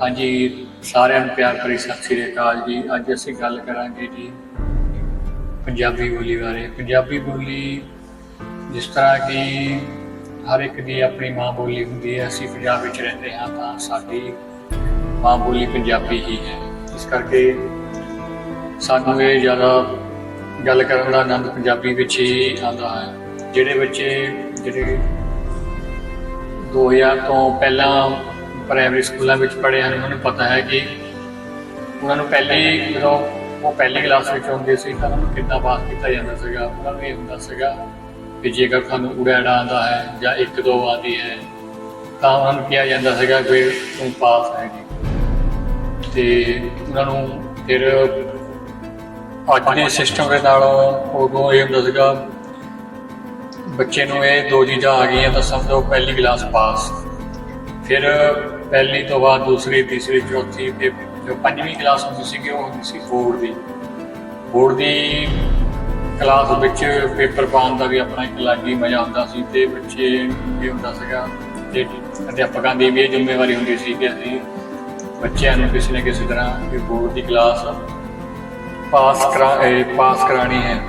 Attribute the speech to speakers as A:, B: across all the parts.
A: ਹਾਂਜੀ, ਸਾਰਿਆਂ ਨੂੰ ਪਿਆਰ ਭਰੀ ਸਤਿ ਸ੍ਰੀ ਅਕਾਲ ਜੀ। ਅੱਜ ਅਸੀਂ ਗੱਲ ਕਰਾਂਗੇ ਜੀ ਪੰਜਾਬੀ ਬੋਲੀ ਬਾਰੇ। ਪੰਜਾਬੀ ਬੋਲੀ ਜਿਸ ਤਰ੍ਹਾਂ ਕਿ ਹਰ ਇੱਕ ਦੀ ਆਪਣੀ ਮਾਂ ਬੋਲੀ ਹੁੰਦੀ ਹੈ, ਅਸੀਂ ਪੰਜਾਬ ਵਿੱਚ ਰਹਿੰਦੇ ਹਾਂ ਤਾਂ ਸਾਡੀ ਮਾਂ ਬੋਲੀ ਪੰਜਾਬੀ ਹੀ ਹੈ। ਇਸ ਕਰਕੇ ਸਾਨੂੰ ਇਹ ਜ਼ਿਆਦਾ ਗੱਲ ਕਰਨ ਦਾ ਆਨੰਦ ਪੰਜਾਬੀ ਵਿੱਚ ਹੀ ਆਉਂਦਾ ਹੈ। ਜਿਹੜੇ ਬੱਚੇ, ਜਿਹੜੇ 2000 ਤੋਂ ਪਹਿਲਾਂ ਪ੍ਰਾਇਮਰੀ ਸਕੂਲਾਂ ਵਿੱਚ ਪੜ੍ਹੇ ਹਨ ਉਹਨਾਂ ਨੂੰ ਪਤਾ ਹੈ ਕਿ ਉਹਨਾਂ ਨੂੰ ਪਹਿਲੀ ਜਦੋਂ ਉਹ ਪਹਿਲੀ ਕਲਾਸ ਵਿੱਚ ਹੁੰਦੇ ਸੀ ਤਾਂ ਉਹਨਾਂ ਨੂੰ ਕਿੱਦਾਂ ਪਾਸ ਕੀਤਾ ਜਾਂਦਾ ਸੀਗਾ, ਉਹਨਾਂ ਨੂੰ ਇਹ ਹੁੰਦਾ ਸੀਗਾ ਕਿ ਜੇਕਰ ਤੁਹਾਨੂੰ ਉਡਾੜਾ ਆਉਂਦਾ ਹੈ ਜਾਂ ਇੱਕ ਦੋ ਆਉਂਦੀ ਹੈ, ਤਾਂ ਉਹਨਾਂ ਨੂੰ ਕਿਹਾ ਜਾਂਦਾ ਸੀਗਾ ਕਿ ਤੂੰ ਪਾਸ ਹੈ ਜੀ ਤੇ ਉਹਨਾਂ ਨੂੰ ਫਿਰ ਅੱਜ ਦੇ ਸਿਸਟਮ ਦੇ ਨਾਲੋਂ ਉਦੋਂ ਇਹ ਹੁੰਦਾ ਸੀਗਾ, ਬੱਚੇ ਨੂੰ ਇਹ ਦੋ ਚੀਜ਼ਾਂ ਆ ਗਈਆਂ ਤਾਂ ਸਮਝੋ ਪਹਿਲੀ ਕਲਾਸ ਪਾਸ ਫਿਰ ਪਹਿਲੀ ਤੋਂ ਬਾਅਦ ਦੂਸਰੀ, ਤੀਸਰੀ, ਚੌਥੀ ਤੇ ਜੋ ਪੰਜਵੀਂ ਕਲਾਸ ਹੁੰਦੀ ਸੀ ਉਹ ਹੁੰਦੀ ਸੀ ਬੋਰਡ ਦੀ। ਬੋਰਡ ਦੀ ਕਲਾਸ ਵਿੱਚ ਪੇਪਰ ਪਾਉਣ ਦਾ ਵੀ ਆਪਣਾ ਇੱਕ ਅਲੱਗ ਹੀ ਮਜ਼ਾ ਹੁੰਦਾ ਸੀ ਤੇ ਬੱਚੇ ਇਹ ਹੁੰਦਾ ਸੀਗਾ ਤੇ ਅਧਿਆਪਕਾਂ ਦੀ ਵੀ ਇਹ ਜ਼ਿੰਮੇਵਾਰੀ ਹੁੰਦੀ ਸੀ ਕਿ ਅਸੀਂ ਬੱਚਿਆਂ ਨੂੰ ਕਿਸੇ ਨਾ ਕਿਸੇ ਤਰ੍ਹਾਂ ਵੀ ਬੋਰਡ ਦੀ ਕਲਾਸ ਪਾਸ ਕਰਾ ਪਾਸ ਕਰਾਣੀ ਹੈ।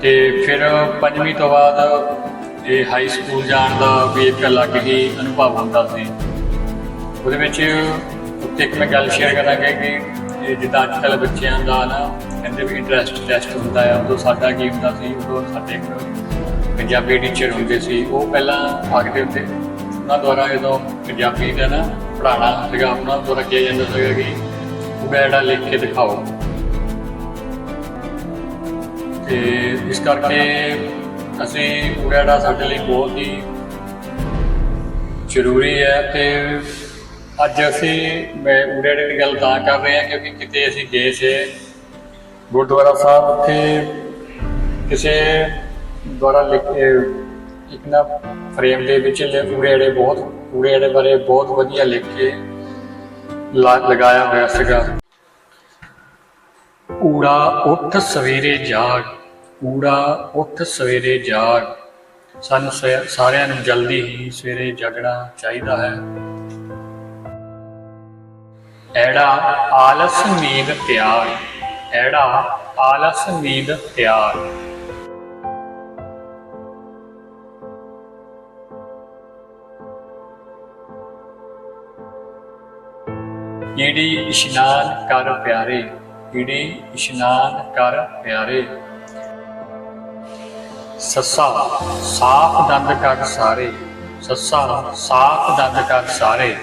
A: ਤੇ ਫਿਰ ਪੰਜਵੀਂ ਤੋਂ ਬਾਅਦ ਇਹ ਹਾਈ ਸਕੂਲ ਜਾਣ ਦਾ ਵੀ ਇੱਕ ਅਲੱਗ ਹੀ ਅਨੁਭਵ ਹੁੰਦਾ ਸੀ। ਉਹਦੇ ਵਿੱਚ ਉੱਤੇ ਇੱਕ ਮੈਂ ਗੱਲ ਸ਼ੇਅਰ ਕਰਾਂਗਾ ਕਿ ਜਿੱਦਾਂ ਅੱਜ ਕੱਲ੍ਹ ਬੱਚਿਆਂ ਦਾ ਨਾ ਕਹਿੰਦੇ ਵੀ ਇੰਟਰਸਟ ਟੈਸਟ ਹੁੰਦਾ ਆ, ਉਦੋਂ ਸਾਡਾ ਕੀ ਹੁੰਦਾ ਸੀ, ਉਦੋਂ ਸਾਡੇ ਇੱਕ ਪੰਜਾਬੀ ਟੀਚਰ ਹੁੰਦੇ ਸੀ, ਉਹ ਪਹਿਲਾਂ ਆਖਦੇ ਹੁੰਦੇ, ਉਹਨਾਂ ਦੁਆਰਾ ਜਦੋਂ ਪੰਜਾਬੀ ਦਾ ਨਾ ਪੜ੍ਹਾਉਣਾ ਸੀਗਾ, ਉਹਨਾਂ ਦੁਆਰਾ ਕਿਹਾ ਜਾਂਦਾ ਸੀਗਾ ਕਿ ਉਗੈੜਾ ਲਿਖ ਕੇ ਦਿਖਾਓ। ਤੇ ਇਸ ਕਰਕੇ ਅਸੀਂ ਉਗੈੜਾ ਸਾਡੇ ਲਈ ਬਹੁਤ ਹੀ ਜ਼ਰੂਰੀ ਹੈ ਤੇ ਅੱਜ ਅਸੀਂ, ਮੈਂ ਉਗੈੜੇ ਦੀ ਗੱਲ ਤਾਂ ਕਰ ਰਹੇ ਹਾਂ ਕਿਉਂਕਿ ਕਿਤੇ ਅਸੀਂ ਗਏ ਸੀ ਗੁਰਦੁਆਰਾ ਸਾਹਿਬ, ਉੱਥੇ ਕਿਸੇ ਦੁਆਰਾ ਲਿਖੇ ਇੱਕ ਨਾ ਫਰੇਮ ਦੇ ਵਿੱਚ ਉਗੈੜੇ ਬਹੁਤ ਉਗੈੜੇ ਬਾਰੇ ਬਹੁਤ ਵਧੀਆ ਲਿਖ ਕੇ ਲਾ- ਲਗਾਇਆ ਹੋਇਆ ਸੀਗਾ। ਊੜਾ ਉੱਠ ਸਵੇਰੇ ਜਾਗ, ਊੜਾ ਉੱਠ ਸਵੇਰੇ ਜਾਗ। ਸਾਨੂੰ ਸਾਰਿਆਂ ਨੂੰ ਜਲਦੀ ਹੀ ਸਵੇਰੇ ਜਾਗਣਾ ਚਾਹੀਦਾ ਹੈ। ਐੜਾ ਆਲਸ ਨੀਂਦ ਤਿਆਗ ਐੜਾ ਆਲਸ ਨੀਂਦ ਤਿਆਗ ਈੜੀ ਇਸ਼ਨਾਨ ਕਰ ਪਿਆਰੇ, ਈੜੀ ਇਸ਼ਨਾਨ ਕਰ ਪਿਆਰੇ। ਸੱਸਾ ਸਾਫ਼ ਦੰਦ ਕਰ ਸਾਰੇ, ਸੱਸਾ ਸਾਫ਼ ਦੰਦ ਕਰ ਸਾਰੇ।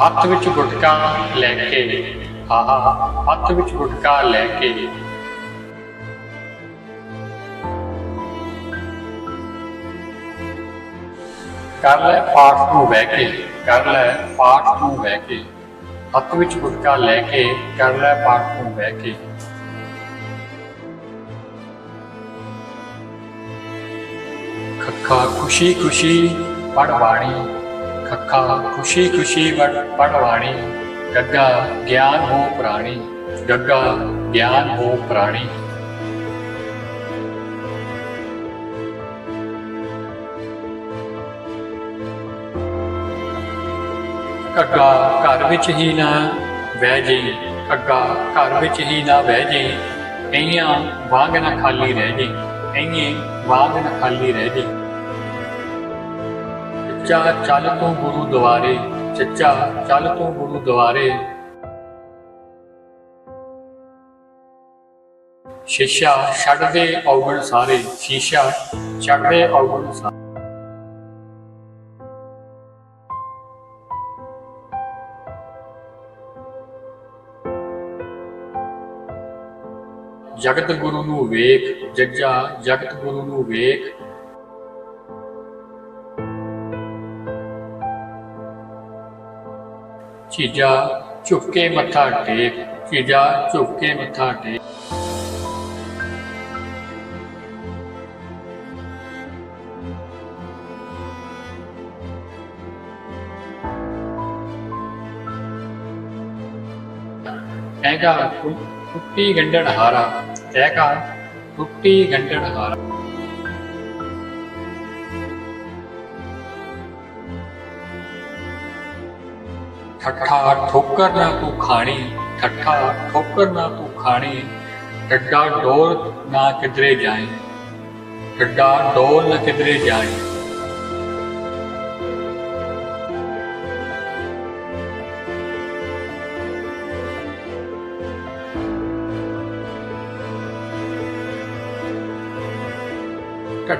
A: ਹੱਥ ਵਿੱਚ ਗੁਟਕਾ ਲੈ ਕੇ ਆਹਾ ਹੱਥ ਵਿੱਚ ਗੁਟਕਾ ਲੈ ਕੇ। ਕਰ ਲੈ ਪਾਠ ਨੂੰ ਬਹਿ ਕੇ, ਕਰ ਲੈ ਪਾਠ ਨੂੰ ਬਹਿ ਕੇ। ਹੱਥ ਵਿੱਚ ਗੁਟਕਾ ਲੈ ਕੇ, ਕਰ ਲੈ ਪਾਠ ਨੂੰ ਬਹਿ ਕੇ। ਖੱਖਾ ਖੁਸ਼ੀ ਖੁਸ਼ੀ ਪੜ ਬਾਣੀ ਖੱਖਾ ਖੁਸ਼ੀ ਖੁਸ਼ੀ ਪੜ ਬਾਣੀ ਗੱਗਾ ਗਿਆਨ ਹੋ ਪ੍ਰਾਣੀ। ਗੱਗਾ ਗਿਆਨ ਹੋ ਪ੍ਰਾਣੀ। ਕੱਗਾ ਘਰ ਵਿੱਚ ਹੀ ਨਾ ਬਹਿ ਜੇ। ਕੱਗਾ ਘਰ ਵਿੱਚ ਹੀ ਨਾ ਬਹਿ ਜੇ। ਕਈਆਂ ਵਾਂਗ ਨਾ ਖਾਲੀ ਰਹਿ ਜੇ। ਕਈਏ ਵਾਂਗ ਨਾ ਖਾਲੀ ਰਹਿ ਜੇ। ਚੱਚਾ ਚੱਲ ਤੂੰ ਗੁਰੂ ਦੁਆਰੇ, ਚੱਚਾ ਚੱਲ ਤੂੰ ਗੁਰੂ ਦੁਆਰੇ। ਸ਼ੀਸ਼ਾ ਛੱਡ ਔਗਣ ਸਾਰੇ, ਸ਼ੀਸ਼ਾ ਛੱਡ ਔਗਣ ਸਾਰੇ। ਜਗਤ ਗੁਰੂ ਨੂੰ ਵੇਖ, ਜੱਜਾ ਜਗਤ ਗੁਰੂ ਨੂੰ ਵੇਖ ਚੀਜਾ ਝੁਕ ਕੇ ਮੱਥਾ ਟੇਕ, ਚੀਜਾ ਝੁਕ ਕੇ ਮੱਥਾ ਟੇਕ। ਐਗਾ ਟੁੱਟੀ ਗੰਢਣ ਹਾਰਾ। ਐਗਾ ਟੁੱਟੀ ਗੰਢਣ ਹਾਰਾ। ਠੱਠਾ ਠੋਕਰ ਨਾ ਤੂੰ ਖਾਣੀ, ਠੱਠਾ ਠੋਕਰ ਨਾ ਤੂੰ ਖਾਣੀ ਡੱਡਾ ਡੋਰ ਨਾ ਕਿਧਰੇ ਜਾਏ ਡੱਡਾ ਡੋਰ ਨਾ ਕਿਧਰੇ ਜਾਏ।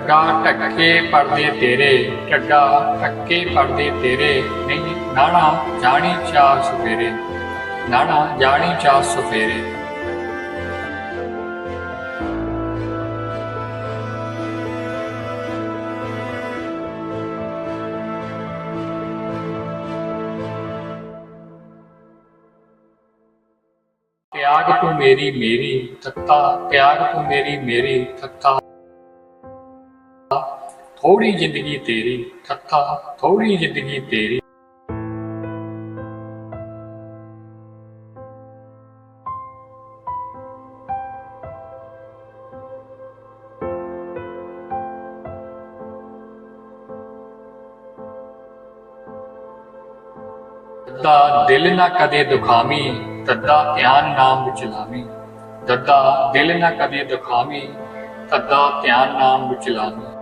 A: ਟੱਡਾ ਟੱਕੇ ਪਰਦੇ ਤੇਰੇ ਟੱਡਾ ਢੱਕੇ ਪਰਦੇ ਤੇਰੇ, ਨਹੀਂ ਨਾਣਾ ਜਾਣੀ ਚਾਰ ਸਵੇਰੇ ਨਾਣਾ ਜਾਣੀ ਚਾਰ ਸਵੇਰੇ ਤਿਆਗ ਤੂੰ ਮੇਰੀ ਮੇਰੀ, ਤੱਤਾ ਤਿਆਗ ਤੂੰ ਮੇਰੀ ਮੇਰੀ, ਤੱਤਾ ਥੋੜੀ ਜ਼ਿੰਦਗੀ ਤੇਰੀ ਤੱਤਾ ਥੋੜੀ ਜ਼ਿੰਦਗੀ ਤੇਰੀ। ਦੱਦਾ ਦਿਲ ਨਾ ਕਦੇ ਦੁਖਾਮੀ ਤੱਦਾ ਧਿਆਨ ਨਾਮ ਵਿੱਚ ਲਾਵੀ। ਦੱਦਾ ਦਿਲ ਨਾ ਕਦੇ ਦੁਖਾਮੀ ਤੱਦਾ ਧਿਆਨ ਨਾਮ ਵਿੱਚ ਲਾਵੀ।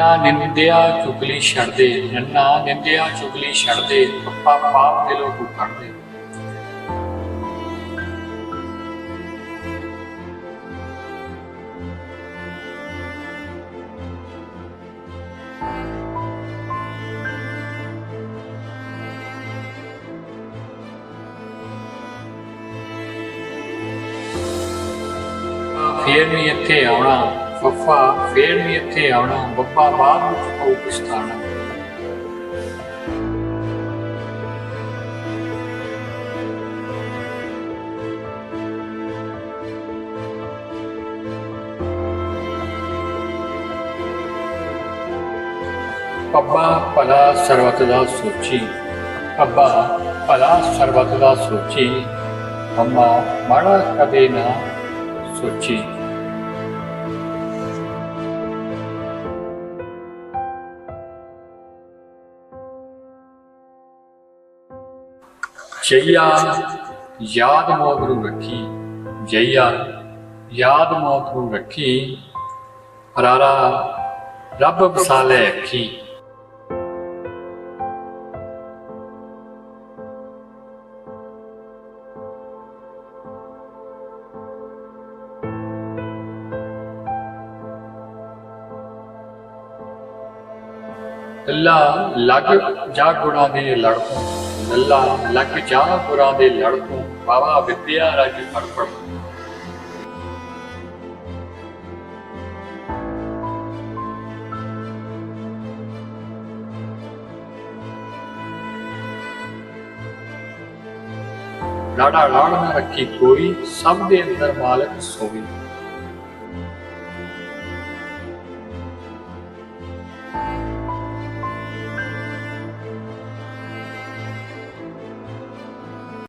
A: ਨਾ ਨਿੰਦਿਆ ਚੁਗਲੀ ਛੱਡਦੇ ਨੰਨਾ ਨਿੰਦਿਆ ਚੁਗਲੀ ਛੱਡਦੇ, ਪੱਪਾ ਪਾਪ ਦਿਲੋਂ ਤੂੰ ਕੱਢਦੇ ਫੇਰ ਨਹੀਂ ਇੱਥੇ ਆਉਣਾ। ਫੱਫਾ ਫੇਰ ਵੀ ਇੱਥੇ ਆਉਣਾ ਬੱਬਾ ਬਾਅਦ ਵਿੱਚ ਪਊ ਪਛਤਾਣਾ ਪੱਬਾ ਭਲਾ ਸਰਬਤ ਦਾ ਸੋਚੀ। ਪੱਬਾ ਭਲਾ ਸਰਬਤ ਦਾ ਸੋਚੀ। ਅੰਮਾ, ਮਾੜਾ ਕਦੇ ਨਾ ਸੋਚੀ। ਜਈਆ ਯਾਦ ਮੌਤ ਨੂੰ ਰੱਖੀ, ਜਈਆ ਯਾਦ ਮੌਤ ਨੂੰ ਰੱਖੀ ਹਰਾਰਾ ਰੱਬ ਵਸਾਲੇ ਅੱਖੀ ਲੱਲਾ ਲੱਗ ਜਾ ਗੁਰਾਂ ਦੇ ਲੜਕੋਂ। ਲੱਲਾ ਲੱਗ ਜਾ ਗੁਰਾਂ ਦੇ ਲੜਕੋਂ ਬਾਵਾ ਵਿਦਿਆ ਰਜ ਪੜ ਲਾੜਾ ਲਾੜ ਨਾ ਰੱਖੀ ਕੋਈ, ਸਭ ਦੇ ਅੰਦਰ ਮਾਲਕ ਸੋਈ